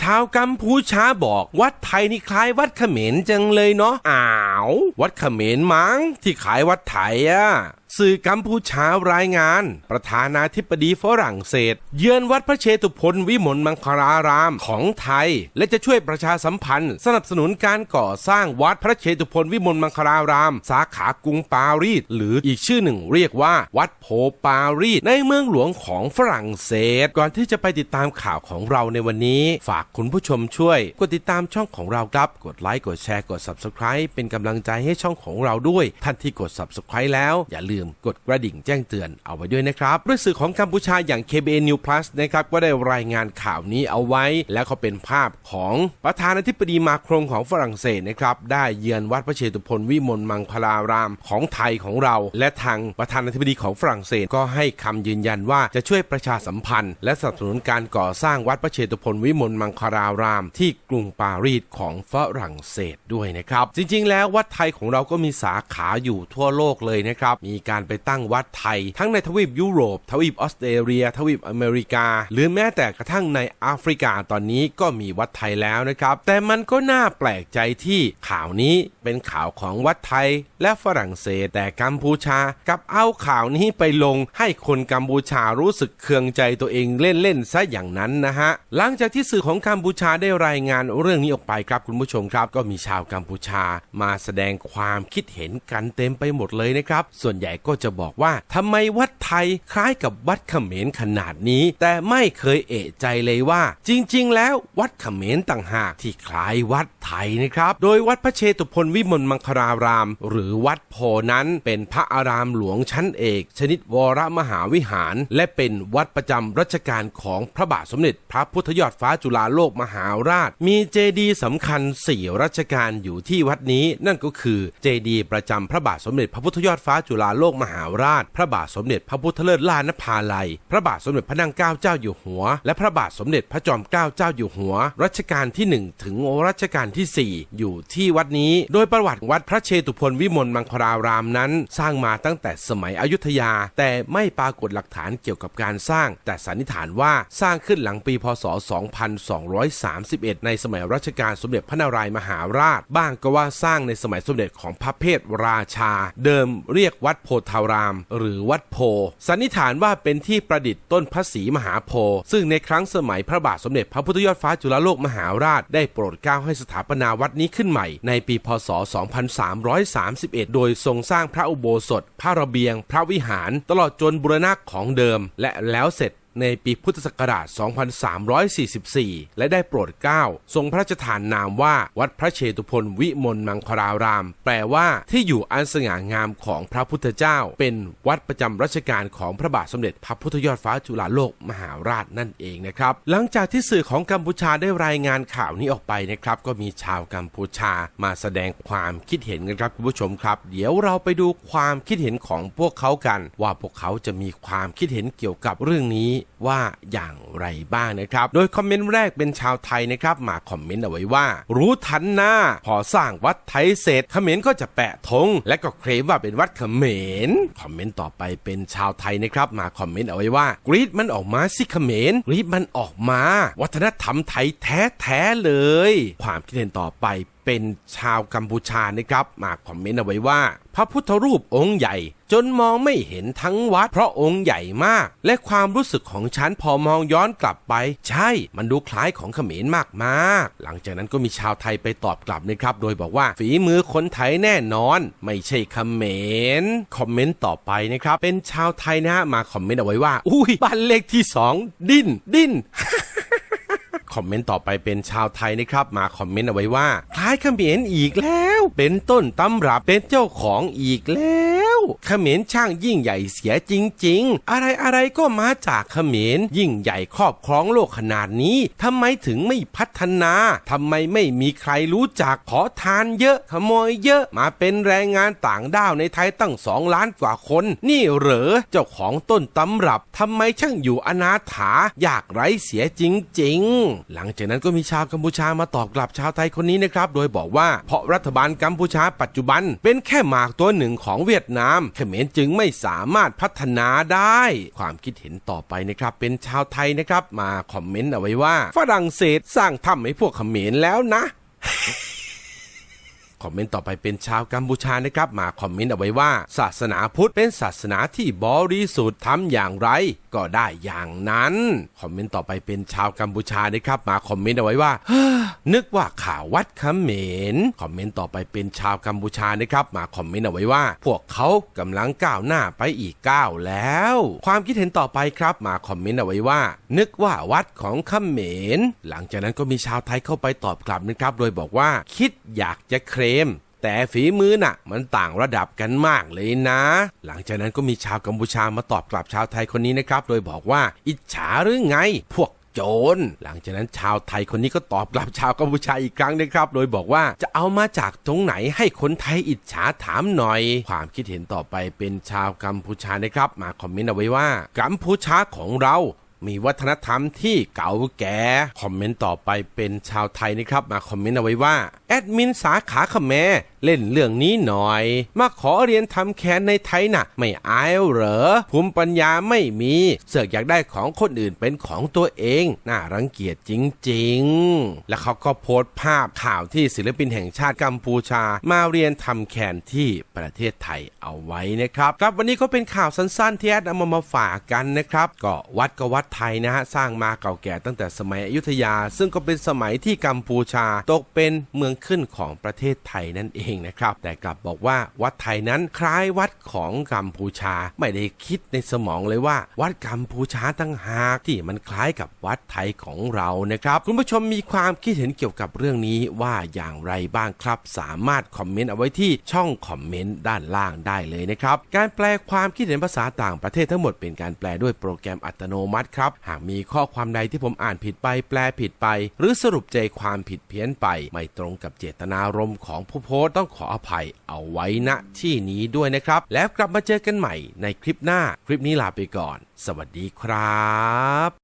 ชาวกัมพูชาบอกวัดไทยนี่คล้ายวัดเขมรจังเลยเนาะอ้าว วัดเขมรมั้งที่ขายวัดไทยอะ สื่อกัมพูชารายงาน ประธานาธิบดีฝรั่งเศส เยือนวัดพระเชตุพนวิมลมังคลารามของไทย และจะช่วยประชาสัมพันธ์ สนับสนุนการก่อสร้างวัดพระเชตุพนวิมลมังคลาราม สาขากรุงปารีสหรืออีกชื่อหนึ่งเรียกว่า วัดโพปารีสในเมืองหลวงของฝรั่งเศส ก่อนที่จะไปติดตามข่าวของเราในวันนี้ ฝากคุณผู้ชมช่วย กดติดตามช่องของเราครับกดไลค์กดแชร์กด subscribe เป็นกำลังใจให้ช่องของเราด้วยท่านที่กด subscribe แล้วอย่าลืมกดกระดิ่งแจ้งเตือนเอาไว้ด้วยนะครับด้วยสื่อของกัมพูชาอย่าง KBN New Plus นะครับก็ได้รายงานข่าวนี้เอาไว้ แล้วก็เป็นภาพของประธานาธิบดีมาครงของฝรั่งเศสนะครับได้เยือนวัดพระเชตุพนวิมลมังคลารามของไทยของเรา และทางประธานาธิบดีของฝรั่งเศสก็ให้คำยืนยันว่าจะช่วยประชาสัมพันธ์ และสนับสนุนการก่อสร้างวัดพระเชตุพนวิมลมังคลาราม ที่กรุงปารีสของฝรั่งเศสด้วยนะครับ จริงๆ แล้ววัดไทยของเราก็มีสาขาอยู่ทั่วโลกเลยนะครับมีการไปตั้งวัดไทย ทั้งในทวีปยุโรป ทวีปออสเตรเลีย ทวีปอเมริกา หรือแม้แต่กระทั่งในแอฟริกาตอนนี้ก็มีวัดไทยแล้วนะครับ แต่มันก็น่าแปลกใจที่ข่าวนี้เป็นข่าวของวัดไทยและฝรั่งเศสแต่กัมพูชากับเอาข่าวนี้ไปลงให้คนกัมพูชารู้สึกเคืองใจตัวเองเล่นๆซะอย่างนั้นนะฮะหลังจากที่สื่อของกัมพูชาได้รายงานเรื่องนี้ออกไปครับคุณผู้ชมครับ ก็มีชาวกัมพูชามาแสดงความคิดเห็นกันเต็มไปหมดเลยนะครับ ส่วนใหญ่ก็จะบอกว่าทำไมวัดไทยคล้ายกับวัดเขมรขนาดนี้ แต่ไม่เคยเอะใจเลยว่า จริง ๆ แล้ววัดเขมรต่างหากที่คล้ายวัดไทยนะครับ โดยวัดพระเชตุพนวิมลมังคลาราม หรือวัดโพนั้นเป็นพระอารามหลวงชั้นเอก ชนิดวรมหาวิหาร และเป็นวัดประจำรัชกาลของพระบาทสมเด็จ พระพุทธยอดฟ้าจุฬาโลกมหาราช มีเจดีย์สำคัญสี่รัชกาลอยู่ที่วัดนี้ นั่นก็คือเจดีย์ประจำพระบาทสมเด็จพระพุทธยอดฟ้าจุฬาโลกมหาราช พระบาทสมเด็จพระพุทธเลิศล่านภาลัย พระบาทสมเด็จพระนั่งเกล้าเจ้าอยู่หัว และพระบาทสมเด็จพระจอมเกล้าเจ้าอยู่หัว รัชกาลที่ 1 ถึงรัชกาลที่ 4 อยู่ที่วัดนี้ โดยประวัติวัดพระเชตุพนวิมลมังคลารามนั้น สร้างมาตั้งแต่สมัยอยุธยา แต่ไม่ปรากฏหลักฐานเกี่ยวกับการสร้าง แต่สันนิษฐานว่าสร้างขึ้นหลังปีพศ 2231 ในสมัยรัชกาลสมเด็จพระนารายมหาราช บ้างก็ว่าสร้างในสมัยสมเด็จของพระเพทราชา เดิมเรียกวัดโพธาราม หรือวัดโพ สันนิษฐานว่าเป็นที่ประดิษฐ์ต้นพระศรีมหาโพธิ์ซึ่งในครั้งสมัยพระบาทสมเด็จพระพุทธยอดฟ้าจุฬาโลกมหาราช ได้โปรดเกล้าให้สถาปนาวัดนี้ขึ้นใหม่ ในปีพศ 2331 โดยทรงสร้างพระอุโบสถ พระระเบียง พระวิหาร ตลอดจนบุรณะของเดิม และแล้วเสร็จ ในปีพุทธศักราช 2344 และได้โปรดเกล้าทรงพระราชทานนามว่าวัดพระเชตุพนวิมลมังคลาราม แปลว่าที่อยู่อันสง่างามของพระพุทธเจ้า เป็นวัดประจำรัชกาลของพระบาทสมเด็จพระพุทธยอดฟ้าจุฬาโลกมหาราชนั่นเองนะครับ หลังจากที่สื่อของกัมพูชาได้รายงานข่าวนี้ออกไปนะครับ ก็มีชาวกัมพูชามาแสดงความคิดเห็นกันครับคุณผู้ชมครับ เดี๋ยวเราไปดูความคิดเห็นของพวกเขากัน ว่าพวกเขาจะมีความคิดเห็นเกี่ยวกับเรื่องนี้ว่าอย่างไรบ้างนะครับ โดยคอมเมนต์แรกเป็นชาวไทยนะครับมาคอมเมนต์เอาไว้ว่า รู้ทันหน้า พอสร้างวัดไทยเสร็จเขมรก็จะแปะธงและก็เคลมว่าเป็นวัดเขมรคอมเมนต์ต่อไปเป็นชาวไทยนะครับ มาคอมเมนต์เอาไว้ว่ากรีดมันออกมาสิเขมรกรีดมันออกมา วัฒนธรรมไทยแท้ๆเลย ความคิดเห็นต่อไป เป็นชาวกัมพูชานะครับมาคอมเมนต์เอาไว้ว่า พระพุทธรูปองค์ใหญ่ จนมองไม่เห็นทั้งวัด เพราะองค์ใหญ่มาก และความรู้สึกของฉันพอมองย้อนกลับไป ใช่ มันดูคล้ายของเขมรมากมากหลังจากนั้นก็มีชาวไทยไปตอบกลับนะครับ โดยบอกว่าฝีมือคนไทยแน่นอน ไม่ใช่เขมรคอมเมนต์ต่อไปนะครับเป็นชาวไทยนะฮะมาคอมเมนต์เอาไว้ว่า อุ้ยบ้านเลขที่สองดิ้นดิ้น คอมเมนต์ต่อไปเป็นชาวไทยนะครับมาคอมเมนต์เอาไว้ว่าคล้ายเขมรอีกแล้ว เป็นต้นตำรับเป็นเจ้าของอีกแล้ว เขมรช่างยิ่งใหญ่เสียจริง ๆ อะไรอะไรๆก็มาจากเขมรยิ่งใหญ่ครอบครองโลกขนาดนี้ทำไมถึงไม่พัฒนาทำไมไม่มีใครรู้จักขอทานเยอะ ขโมยเยอะมาเป็นแรงงานต่างด้าวในไทยตั้งสองล้านกว่าคน นี่เหรอเจ้าของต้นตำรับทำไมช่างอยู่อนาถาอยากไร้เสียจริง ๆ หลังจากนั้นก็มีชาวกัมพูชามาตอบกลับชาวไทยคนนี้นะครับ โดยบอกว่าเพราะรัฐบาลกัมพูชาปัจจุบันเป็นแค่หมากตัวหนึ่งของเวียดนามามเขมรจึงไม่สามารถพัฒนาได้ ความคิดเห็นต่อไปนะครับ เป็นชาวไทยนะครับ มาคอมเมนต์เอาไว้ว่า ฝรั่งเศสสร้างถ้ำให้พวกเขมรแล้วนะ คอมเมนต์ต่อไปเป็นชาวกัมพูชานะครับ มาคอมเมนต์เอาไว้ว่า ศาสนาพุทธเป็นศาสนาที่บริสุทธิ์ทำอย่างไร ก็ได้อย่างนั้น คอมเมนต์ต่อไปเป็นชาวกัมพูชานะครับ มาคอมเมนต์เอาไว้ว่านึกว่าข่าววัดเขมรคอมเมนต์ต่อไปเป็นชาวกัมพูชานะครับมาคอมเมนต์เอาไว้ว่า พวกเขากำลังก้าวหน้าไปอีกก้าวแล้ว ความคิดเห็นต่อไปครับมาคอมเมนต์เอาไว้ว่า นึกว่าวัดของเขมรหลังจากนั้นก็มีชาวไทยเข้าไปตอบกลับนะครับ โดยบอกว่า คิดอยากจะเคลม แต่ฝีมือน่ะ มันต่างระดับกันมากเลยนะ หลังจากนั้นก็มีชาวกัมพูชามาตอบกลับชาวไทยคนนี้นะครับ โดยบอกว่า อิจฉาหรือไง พวกโจรหลังจากนั้นชาวไทยคนนี้ก็ตอบกลับชาวกัมพูชาอีกครั้งนะครับ โดยบอกว่าจะเอามาจากตรงไหนให้คนไทยอิจฉาถามหน่อย ความคิดเห็นต่อไปเป็นชาวกัมพูชานะครับ มาคอมเมนต์เอาไว้ว่า กัมพูชาของเรา มีวัฒนธรรมที่เก่าแก่คอมเมนต์ต่อไปเป็นชาวไทยนะครับ มาคอมเมนต์เอาไว้ว่าแอดมินสาขาขแม เล่นเรื่องนี้หน่อย มาขอเรียนทำแคนในไทยน่ะ ไม่อายเหรอภูมิปัญญาไม่มี เสือกอยากได้ของคนอื่นเป็นของตัวเอง น่ารังเกียจจริง ๆ แล้วเขาก็โพสต์ภาพข่าวที่ศิลปินแห่งชาติกัมพูชา มาเรียนทำแคนที่ประเทศไทยเอาไว้นะครับครับวันนี้ก็เป็นข่าวสั้นๆที่แอดเอามามาฝากกันนะครับก็วัดก็วัดไทยนะฮะสร้างมาเก่าแก่ตั้งแต่สมัยอยุธยา ซึ่งก็เป็นสมัยที่กัมพูชาตกเป็นเมืองขึ้นของประเทศไทยนั่นเองนะครับ แต่กลับบอกว่าวัดไทยนั้นคล้ายวัดของกัมพูชา ไม่ได้คิดในสมองเลยว่า วัดกัมพูชาตั้งหากที่มันคล้ายกับวัดไทยของเรานะครับ คุณผู้ชมมีความคิดเห็นเกี่ยวกับเรื่องนี้ว่าอย่างไรบ้างครับ สามารถคอมเมนต์เอาไว้ที่ช่องคอมเมนต์ด้านล่างได้เลยนะครับ การแปลความคิดเห็นภาษาต่างประเทศทั้งหมดเป็นการแปลด้วยโปรแกรมอัตโนมัติครับ หากมีข้อความใดที่ผมอ่านผิดไป แปลผิดไป หรือสรุปใจความผิดเพี้ยนไป ไม่ตรงกับเจตนารมณ์ของผู้โพสต์ต้องขออภัยเอาไว้ณที่นี้ด้วยนะครับ แล้วกลับมาเจอกันใหม่ในคลิปหน้า คลิปนี้ลาไปก่อน สวัสดีครับ